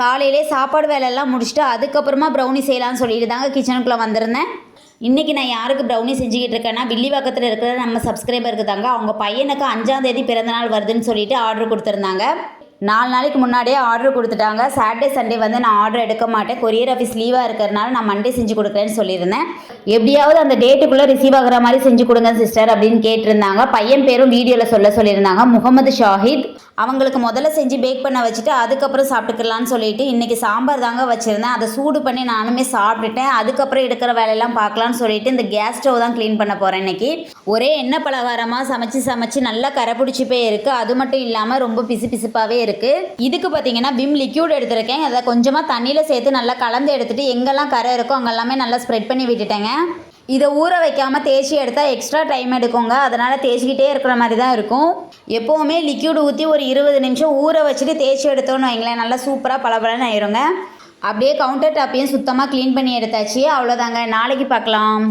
காலையிலே சாப்பாடு வேலையெல்லாம் முடிச்சுட்டு அதுக்கப்புறமா ப்ரௌனி செய்யலாம்னு சொல்லிட்டு தாங்க கிச்சனுக்குள்ளே வந்திருந்தேன். இன்றைக்கி நான் யாருக்கு ப்ரௌனி செஞ்சுக்கிட்டு இருக்கேன்னா வில்லிவாக்கத்தில் இருக்கிற நம்ம சப்ஸ்கிரைபருக்கு தாங்க. அவங்க பையனுக்கு அஞ்சாம் தேதி பிறந்தநாள் வருதுன்னு சொல்லிட்டு ஆர்டர் கொடுத்துருந்தாங்க. நாலு நாளைக்கு முன்னாடியே ஆர்டர் கொடுத்துட்டாங்க. சாட்டர்டே சண்டே வந்து நான் ஆர்டர் எடுக்க மாட்டேன். கொரியர் ஆஃபீஸ் லீவாக இருக்கிறனால நான் மண்டே செஞ்சு கொடுக்குறேன்னு சொல்லியிருந்தேன். எப்படியாவது அந்த டேட்டுக்குள்ளே ரிசீவ் ஆகுற மாதிரி செஞ்சு கொடுங்க சிஸ்டர் அப்படின்னு கேட்டிருந்தாங்க. பையன் பேரும் வீடியோவில் சொல்ல சொல்லியிருந்தாங்க. முகமது ஷாஹித் அவங்களுக்கு முதல்ல செஞ்சு பேக் பண்ண வச்சுட்டு அதுக்கப்புறம் சாப்பிட்டுக்கலான்னு சொல்லிட்டு இன்றைக்கி சாம்பார் தாங்க வச்சுருந்தேன். அதை சூடு பண்ணி நானுமே சாப்பிட்டுட்டேன். அதுக்கப்புறம் எடுக்கிற வேலையெல்லாம் பார்க்கலான்னு சொல்லிட்டு இந்த கேஸ் ஸ்டவ் தான் க்ளீன் பண்ண போகிறேன் இன்றைக்கி ஒரே எண்ணெய் பலகாரமாக சமைச்சு சமைச்சு நல்லா கரை பிடிச்சி போய் இருக்குது அது மட்டும் இல்லாமல் ரொம்ப பிசு பிசுப்பாகவே இருக்குது இதுக்கு பார்த்தீங்கன்னா விம் லிக்யூட் எடுத்திருக்கேன். அதை கொஞ்சமாக தண்ணியில் சேர்த்து நல்லா கலந்து எடுத்துட்டு எங்கெல்லாம் கரை இருக்கோ அங்கெல்லாமே நல்லா ஸ்ப்ரெட் பண்ணி விட்டுட்டேங்க. இதை ஊற வைக்காமல் தேய்ச்சி எடுத்தால் எக்ஸ்ட்ரா டைம் எடுக்குங்க. அதனால் தேய்ச்சிக்கிட்டே இருக்கிற மாதிரி தான் இருக்கும். எப்போவுமே லிக்யூடு ஊற்றி ஒரு இருபது நிமிஷம் ஊற வச்சுட்டு தேய்ச்சி எடுத்தோன்னு வைங்களேன். நல்லா சூப்பராக பளபளன்னு ஆயிருங்க. அப்படியே கவுண்டர் டாப்பையும் சுத்தமாக க்ளீன் பண்ணி எடுத்தாச்சு. அவ்வளோதாங்க நாளைக்கு பார்க்கலாம்.